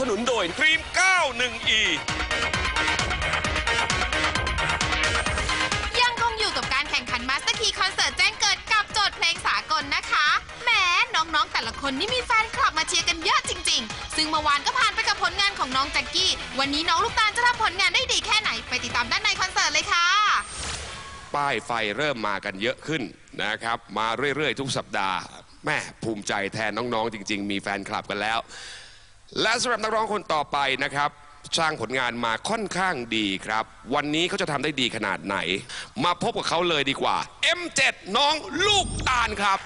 สนุนโดยครีม 91E ยังคงอยู่กับการแข่งขันมาสเตอร์คีคอนเสิร์ตแจ้งเกิดกับโจทย์เพลงสากลนะคะแหมน้องๆแต่ละคนนี่มีแฟนคลับมาเชียร์กันเยอะจริง ๆ ซึ่งเมื่อวานก็ผ่านไปกับผลงานของน้องแจ็คกี้ วันนี้น้องลูกตาลจะทำผลงานได้ดีแค่ไหนไปติดตามด้านในคอนเสิร์ตเลยค่ะ ป้ายไฟเริ่มมากันเยอะขึ้นนะครับ มาเรื่อยๆ ทุกสัปดาห์แม่ภูมิใจแทนน้องๆ จริง ๆ มีแฟนคลับกันแล้ว และสำหรับนักร้องคนต่อไปนะครับ สร้างผลงานมาค่อนข้างดีครับ วันนี้เขาจะทำได้ดีขนาดไหน มาพบกับเขาเลยดีกว่า M7 น้องลูกตาลครับ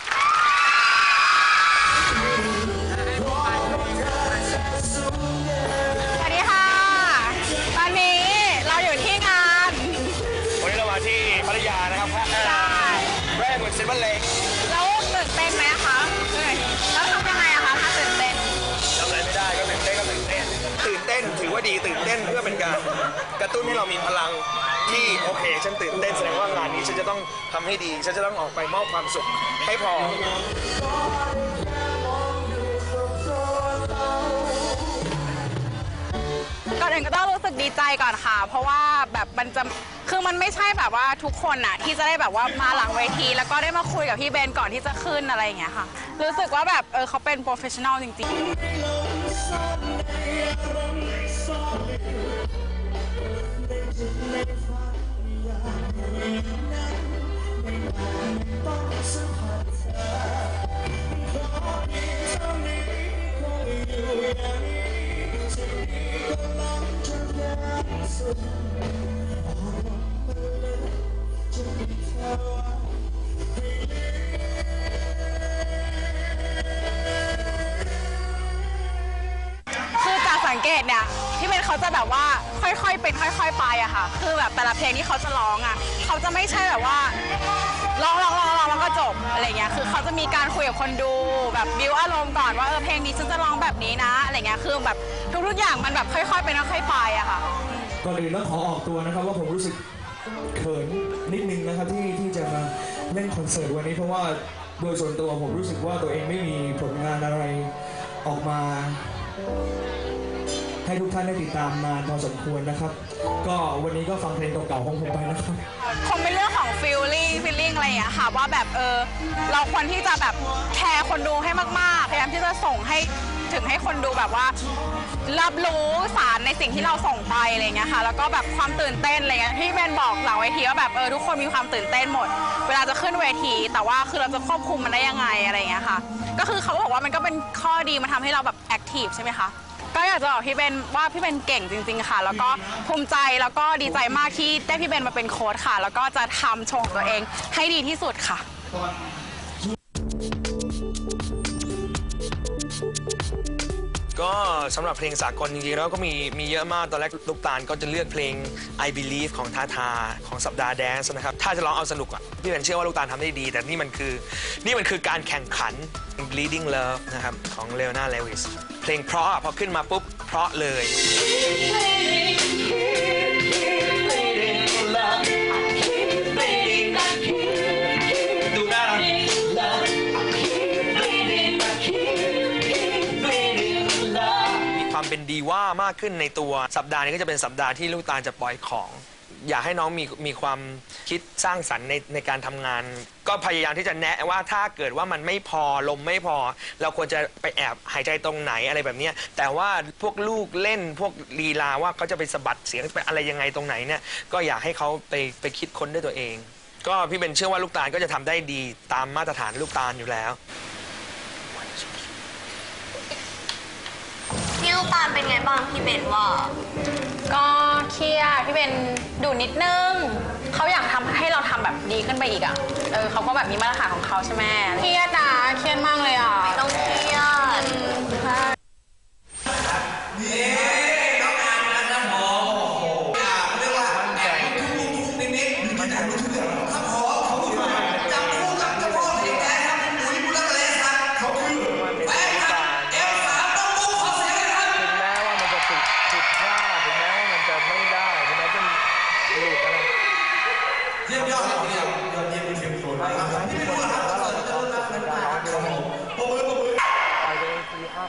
กระตุ้นให้เรามีพลังที่โอเค ฉันตื่นเต้นแสดงว่างานนี้ฉันจะต้องทำให้ดี ฉันจะต้องออกไปมอบความสุขให้พอ ก่อนอื่นก็ต้องรู้สึกดีใจก่อนค่ะ เพราะว่าแบบมันจะคือมันไม่ใช่แบบว่าทุกคนน่ะที่จะได้แบบว่ามาหลังเวที แล้วก็ได้มาคุยกับพี่เบนก่อนที่จะขึ้นอะไรอย่างเงี้ยค่ะ รู้สึกว่าแบบเออเขาเป็นโปรเฟชชั่นอลจริงๆ คือจากสังเกตเนี่ยพี่เบนเขาจะแบบว่าค่อยๆเป็นค่อย ๆ ไปอะค่ะ คือแบบแต่ละเพลงที่เขาจะร้องอะเขาจะไม่ใช่แบบว่าร้องร้องร้องร้องแล้วก็จบอะไรเงี้ยคือเขาจะมีการคุยกับคนดูแบบบิวอารมณ์ก่อนว่าเออเพลงนี้ฉันจะร้องแบบนี้นะอะไรเงี้ยคือแบบทุกๆอย่างมันแบบค่อยๆเป็นค่อยๆไปอะค่ะ ก่อนอื่นต้องขอออกตัวนะครับว่าผมรู้สึกเขินนิดนึงนะครับที่ที่จะมาเล่นคอนเสิร์ตวันนี้เพราะว่าโดยส่วนตัวผมรู้สึกว่าตัวเองไม่มีผลงานอะไรออกมา ให้ทุกท่านได้ติดตามนาพอสมควรนะครับ ก็วันนี้ก็ฟังเพลงเก่าๆของผมไปนะครับ คงเป็นเรื่องของฟีลลิ่งฟีลลิ่งอะไรอย่างเงี้ยค่ะว่าแบบเออเราควรที่จะแบบแคร์คนดูให้มากๆพยายามที่จะส่งให้ ถึงให้คนดูแบบว่า รับรู้สารในสิ่งที่เราส่งไปอะไรเงี้ยค่ะ แล้วก็แบบความตื่นเต้นอะไรเงี้ยที่แมนบอกหลังเวทีว่าแบบเออทุกคนมีความตื่นเต้นหมด เวลาจะขึ้นเวที แต่ว่าคือเราจะควบคุมมันได้ยังไงอะไรเงี้ยค่ะ ก็คือเขาบอกว่ามันก็เป็นข้อดีมันทำให้เราแบบแอคทีฟใช่ไหมคะก็อยากจะบอกพี่เบนว่าพี่เบนเก่งจริง ๆ ค่ะ แล้วก็ภูมิใจแล้วก็ดีใจมากที่ได้พี่เบนมาเป็นโค้ชค่ะ แล้วก็จะทำโชว์ของตัวเองให้ดีที่สุดค่ะ ก็สำหรับเพลงสากลจริงๆแล้วก็มีมีเยอะมากตอนแรกลูกตาลก็จะเลือกเพลง I Believe ของทาทาของสัปดาห์แดนซ์นะครับ ถ้าจะร้องเอาสนุกอะพี่เป็นเชื่อว่าลูกตาลทำได้ดี แต่นี่มันคือนี่มันคือการแข่งขัน Bleeding Love นะครับ ของเลอนาเลวิสเพลงเพราะอะพอขึ้นมาปุ๊บเพราะเลย ดีว่ามากขึ้นในตัวสัปดาห์นี้ก็จะเป็นสัปดาห์ที่ลูกตาลจะปล่อยของ อยากให้น้องมีมีความคิดสร้างสรรค์ในในการทำงาน ก็พยายามที่จะแนะว่าถ้าเกิดว่ามันไม่พอลมไม่พอ เราควรจะไปแอบหายใจตรงไหนอะไรแบบเนี้ยแต่ว่าพวกลูกเล่นพวกลีลาว่าเขาจะไปสะบัดเสียงไปอะไรยังไงตรงไหนเนี่ยก็อยากให้เขาไปไปคิดค้นด้วยตัวเอง ก็พี่เบนเชื่อว่าลูกตาลก็จะทำได้ดีตามมาตรฐานลูกตาลอยู่แล้ว พี่ลูกตาลเป็นไงบ้างพี่เบนว่า ก็เครียดพี่เบนดูนิดนึงเขาอยากทำให้เราทำแบบดีขึ้นไปอีกอะเออเขาก็แบบมีมาตรฐานของเขาใช่ไหมเครียดอะเครียด เยี่ยมยอดเยี่ยมยอดเยี่ยมเยี่ยมโซนครับที่ไม่รู้ว่าเราจะต้องทำได้ร้องด้วยปรบมือปรบมือไปเลยทีห้า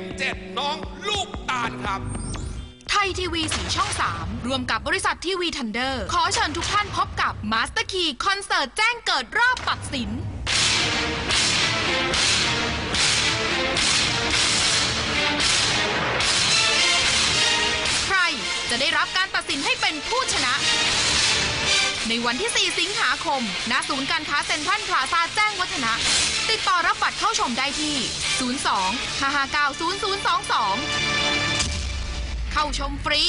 M7 น้องลูกตาลครับไทยทีวีสีช่อง 3รวมกับบริษัททีวีทันเดอร์ ขอเชิญทุกท่านพบกับมาสเตอร์คีคอนเสิร์ตแจ้งเกิดรอบตัดสิน ผู้ชนะ ในวันที่ 4 สิงหาคม ณ ศูนย์การค้าเซ็นทรัลพลาซาแจ้งวัฒนะ ติดต่อรับบัตรเข้าชมได้ที่ 02 559 0022 เข้าชมฟรี